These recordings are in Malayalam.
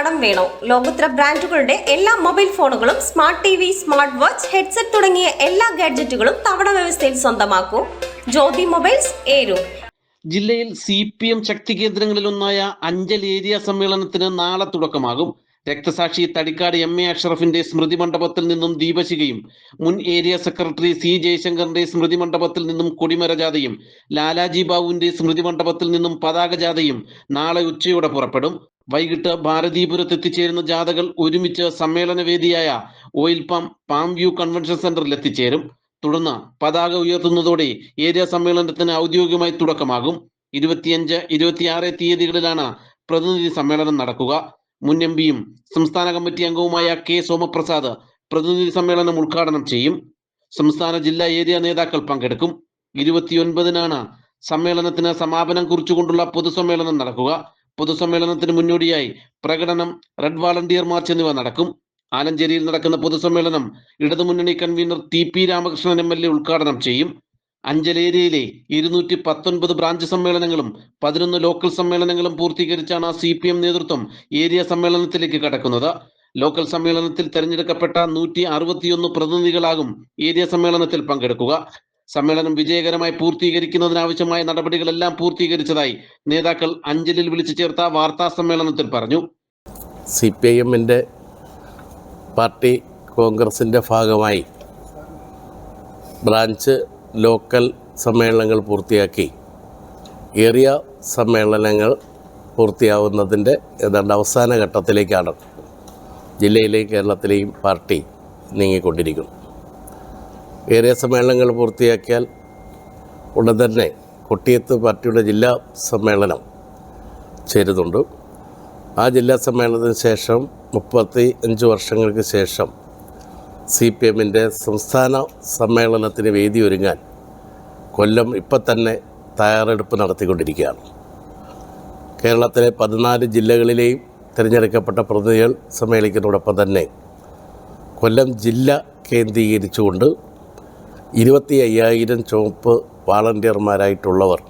കടം വേണോ? ലോകോത്തര ബ്രാൻഡുകളുടെ എല്ലാ മൊബൈൽ ഫോണുകളും smart T V smart watch headset തുടങ്ങിയ എല്ലാ ഗാഡ്ജറ്റുകളും തവണ വ്യവസ്ഥയിൽ സ്വന്തമാക്കൂ. ജ്യോതി മൊബൈൽസ് ഏരു. ജില്ലയിൽ സി പി എം ശക്തി കേന്ദ്രങ്ങളിലൊന്നായ അഞ്ചൽ ഏരിയ സമ്മേളനത്തിന് നാളെ തുടക്കമാകും. രക്തസാക്ഷി തടിക്കാട് എം എ അഷറഫിന്റെ സ്മൃതി മണ്ഡപത്തിൽ നിന്നും ദീപശികയും മുൻ ഏരിയ സെക്രട്ടറി സി ജയശങ്കറിന്റെ സ്മൃതി മണ്ഡപത്തിൽ നിന്നും കൊടിമര ജാഥയും ലാലാജി ബാബുവിന്റെ സ്മൃതി മണ്ഡപത്തിൽ നിന്നും പതാക ജാഥയും നാളെ ഉച്ചയോടെ പുറപ്പെടും. വൈകിട്ട് ഭാരതീപുരത്ത് എത്തിച്ചേരുന്ന ജാഥകൾ ഒരുമിച്ച് സമ്മേളന വേദിയായ oil palm palm view convention സെന്ററിൽ എത്തിച്ചേരും. തുടർന്ന് പതാക ഉയർത്തുന്നതോടെ ഏരിയ സമ്മേളനത്തിന് ഔദ്യോഗികമായി തുടക്കമാകും. ഇരുപത്തിയഞ്ച് ഇരുപത്തിയാറ് തീയതികളിലാണ് പ്രതിനിധി സമ്മേളനം നടക്കുക. മുൻ എം പിയും സംസ്ഥാന കമ്മിറ്റി അംഗവുമായ കെ സോമപ്രസാദ് പ്രതിനിധി സമ്മേളനം ഉദ്ഘാടനം ചെയ്യും. സംസ്ഥാന ജില്ലാ ഏരിയ നേതാക്കൾ പങ്കെടുക്കും. ഇരുപത്തിയൊൻപതിനാണ് സമ്മേളനത്തിന് സമാപനം കുറിച്ചുകൊണ്ടുള്ള പൊതുസമ്മേളനം നടക്കുക. പൊതുസമ്മേളനത്തിന് മുന്നോടിയായി പ്രകടനം റെഡ് വാളണ്ടിയർ മാർച്ച് എന്നിവ നടക്കും. ആലഞ്ചേരിയിൽ നടക്കുന്ന പൊതുസമ്മേളനം ഇടതുമുന്നണി convener T P Ramakrishnan M L A ഉദ്ഘാടനം ചെയ്യും. അഞ്ചൽ ഏരിയയിലെ ഇരുന്നൂറ്റി പത്തൊൻപത് ബ്രാഞ്ച് സമ്മേളനങ്ങളും പതിനൊന്ന് ലോക്കൽ സമ്മേളനങ്ങളും പൂർത്തീകരിച്ചാണ് സി പി എം നേതൃത്വം ഏരിയ സമ്മേളനത്തിലേക്ക് കടക്കുന്നത്. ലോക്കൽ സമ്മേളനത്തിൽ തെരഞ്ഞെടുക്കപ്പെട്ട നൂറ്റി അറുപത്തിയൊന്ന് പ്രതിനിധികളാകും ഏരിയ സമ്മേളനത്തിൽ പങ്കെടുക്കുക. സമ്മേളനം വിജയകരമായി പൂർത്തീകരിക്കുന്നതിനാവശ്യമായ നടപടികളെല്ലാം പൂർത്തീകരിച്ചതായി നേതാക്കൾ അഞ്ചലിൽ വിളിച്ചു ചേർത്ത വാർത്താ സമ്മേളനത്തിൽ പറഞ്ഞു. സി പി ഐ എമ്മിന്റെ പാർട്ടി കോൺഗ്രസിന്റെ ഭാഗമായി ബ്രാഞ്ച് ലോക്കൽ സമ്മേളനങ്ങൾ പൂർത്തിയാക്കി. ഏറിയ സമ്മേളനങ്ങൾ പൂർത്തിയാവുന്നതിന്റെ ഏതാണ്ട് അവസാന ഘട്ടത്തിലേക്കാണ് ജില്ലയിലെയും കേരളത്തിലെയും പാർട്ടി നീങ്ങിക്കൊണ്ടിരിക്കുന്നു ഏറിയ സമ്മേളനങ്ങൾ പൂർത്തിയാക്കിയാൽ ഉടൻ തന്നെ കൊട്ടിയത്ത് പാർട്ടിയുടെ ജില്ലാ സമ്മേളനം ചേരുന്നുണ്ട്. ആ ജില്ലാ സമ്മേളനത്തിന് ശേഷം മുപ്പത്തി അഞ്ച് വർഷങ്ങൾക്ക് ശേഷം സി പി എമ്മിന്റെ സംസ്ഥാന സമ്മേളനത്തിന് വേദി ഒരുങ്ങാൻ കൊല്ലം ഇപ്പം തന്നെ തയ്യാറെടുപ്പ് നടത്തിക്കൊണ്ടിരിക്കുകയാണ്. കേരളത്തിലെ പതിനാല് ജില്ലകളിലെയും തിരഞ്ഞെടുക്കപ്പെട്ട പ്രതിനിധികൾ സമ്മേളിക്കുന്നതോടൊപ്പം തന്നെ കൊല്ലം ജില്ല കേന്ദ്രീകരിച്ചുകൊണ്ട് ഇരുപത്തി അയ്യായിരം ചുവപ്പ് വാളണ്ടിയർമാരായിട്ടുള്ളവർ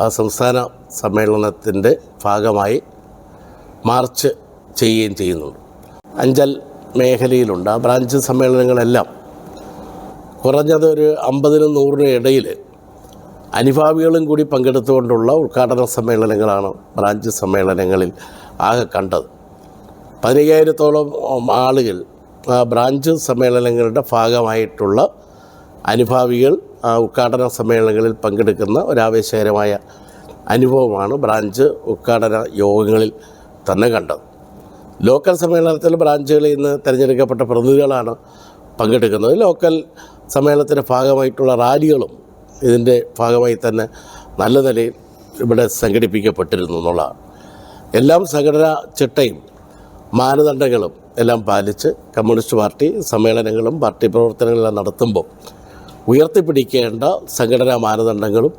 ആ സംസ്ഥാന സമ്മേളനത്തിന്റെ ഭാഗമായി മാർച്ച് ചെയ്യുകയും ചെയ്യുന്നുണ്ട്. അഞ്ചൽ മേഖലയിലുണ്ട്. ആ ബ്രാഞ്ച് സമ്മേളനങ്ങളെല്ലാം കുറഞ്ഞത് ഒരു അമ്പതിനും നൂറിനും ഇടയിൽ അനുഭാവികളും കൂടി പങ്കെടുത്തുകൊണ്ടുള്ള ഉദ്ഘാടന സമ്മേളനങ്ങളാണ് ബ്രാഞ്ച് സമ്മേളനങ്ങളിൽ ആകെ കണ്ടത്. പതിനയ്യായിരത്തോളം ആളുകൾ ബ്രാഞ്ച് സമ്മേളനങ്ങളുടെ ഭാഗമായിട്ടുള്ള അനുഭാവികൾ ഉദ്ഘാടന സമ്മേളനങ്ങളിൽ പങ്കെടുക്കുന്ന ഒരാവേശകരമായ അനുഭവമാണ് ബ്രാഞ്ച് ഉദ്ഘാടന യോഗങ്ങളിൽ തന്നെ കണ്ടത്. ലോക്കൽ സമ്മേളനത്തിൽ ബ്രാഞ്ചുകളിൽ നിന്ന് തിരഞ്ഞെടുക്കപ്പെട്ട പ്രതിനിധികളാണ് പങ്കെടുക്കുന്നത്. ലോക്കൽ സമ്മേളനത്തിന്റെ ഭാഗമായിട്ടുള്ള റാലികളും ഇതിന്റെ ഭാഗമായി തന്നെ നല്ല നിലയിൽ ഇവിടെ സംഘടിപ്പിക്കപ്പെട്ടിരുന്നു എന്നുള്ളതാണ്. എല്ലാം സംഘടനാ ചിട്ടയും മാനദണ്ഡങ്ങളും എല്ലാം പാലിച്ച് കമ്മ്യൂണിസ്റ്റ് പാർട്ടി സമ്മേളനങ്ങളും പാർട്ടി പ്രവർത്തനങ്ങളെല്ലാം നടത്തുമ്പോൾ ഉയർത്തിപ്പിടിക്കേണ്ട സംഘടനാ മാനദണ്ഡങ്ങളും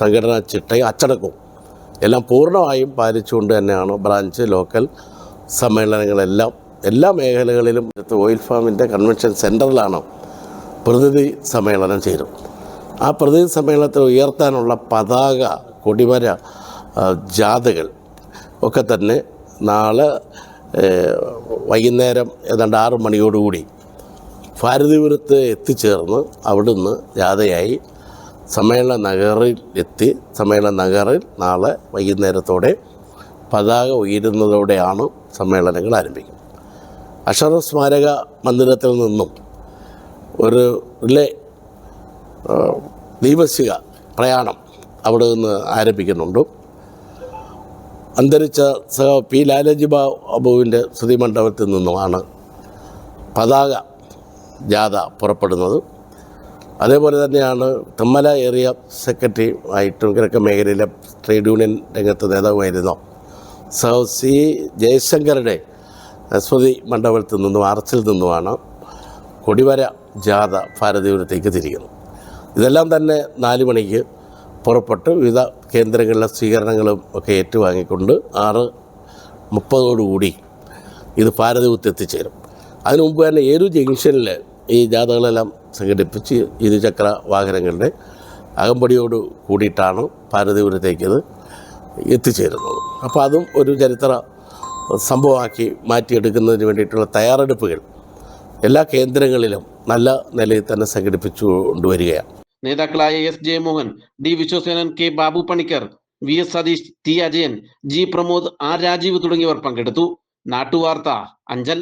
സംഘടനാ ചിട്ടയും അച്ചടക്കവും എല്ലാം പൂർണമായും പാലിച്ചുകൊണ്ട് തന്നെയാണ് ബ്രാഞ്ച് ലോക്കൽ സമ്മേളനങ്ങളെല്ലാം എല്ലാ മേഖലകളിലും ഓയിൽ ഫാമിന്റെ കൺവെൻഷൻ സെന്ററിലാണ് പ്രതിനിധി സമ്മേളനം ചേരും. ആ പ്രതിനിധി സമ്മേളനത്തിൽ ഉയർത്താനുള്ള പതാക കൊടിമര ജാഥകൾ ഒക്കെ തന്നെ നാളെ വൈകുന്നേരം ഏതാണ്ട് ആറ് മണിയോടുകൂടി ഭാരതീപുരത്ത് എത്തിച്ചേർന്ന് അവിടുന്ന് ജാഥയായി സമ്മേളന നഗറിൽ എത്തി. സമ്മേളന നഗറിൽ നാളെ വൈകുന്നേരത്തോടെ പതാക ഉയരുന്നതോടെയാണ് സമ്മേളനങ്ങൾ ആരംഭിക്കുന്നത്. അഷറ സ്മാരക മന്ദിരത്തിൽ നിന്നും ഒരു റിലേ ദൈവസിക പ്രയാണം അവിടെ നിന്ന് ആരംഭിക്കുന്നുണ്ട്. അന്തരിച്ച സഹ പി ലാലജി ബാബുവിന്റെ സ്തുതി മണ്ഡപത്തിൽ നിന്നുമാണ് പതാക ജാഥ പുറപ്പെടുന്നത്. അതേപോലെ തന്നെയാണ് തെമ്മല ഏരിയ സെക്രട്ടറി ആയിട്ടും കിഴക്കൻ മേഖലയിലെ ട്രേഡ് യൂണിയൻ രംഗത്ത് നേതാവുമായിരുന്നു സഹ സി ജയശങ്കറുടെ സ്മൃതി മണ്ഡപത്തിൽ നിന്നും ആർച്ചിൽ നിന്നുമാണ് കൊടിവര ജാഥ ഭാരതീപുരത്തേക്ക് തിരിയുന്നു. ഇതെല്ലാം തന്നെ നാല് മണിക്ക് പുറപ്പെട്ട് വിവിധ കേന്ദ്രങ്ങളിലെ സ്വീകരണങ്ങളും ഒക്കെ ഏറ്റുവാങ്ങിക്കൊണ്ട് ആറ് മുപ്പതോടുകൂടി ഇത് ഭാരതീപുരത്ത് എത്തിച്ചേരും. അതിനു മുമ്പ് തന്നെ ഏരു ജംഗ്ഷനിൽ ഈ ജാഥകളെല്ലാം സംഘടിപ്പിച്ച് ഇരുചക്ര വാഹനങ്ങളുടെ അകമ്പടിയോട് കൂടിയിട്ടാണ് ഭാരതീപുരത്തേക്ക് ഇത് എത്തിച്ചേരുന്നത്. അപ്പോൾ അതും ഒരു ചരിത്ര സംഭവമാക്കി മാറ്റിയെടുക്കുന്നതിന് വേണ്ടിയിട്ടുള്ള തയ്യാറെടുപ്പുകൾ എല്ലാ കേന്ദ്രങ്ങളിലും നല്ല നിലയിൽ തന്നെ സംഘടിപ്പിച്ചു കൊണ്ടുവരികയാണ്. നേതാക്കളായ S Jayamohan D Viswasenan K Babu Panicker V S Satheesh T Ajayan G Pramod R Rajeev തുടങ്ങിയവർ പങ്കെടുത്തു. നാട്ടുവാർത്ത അഞ്ചൽ.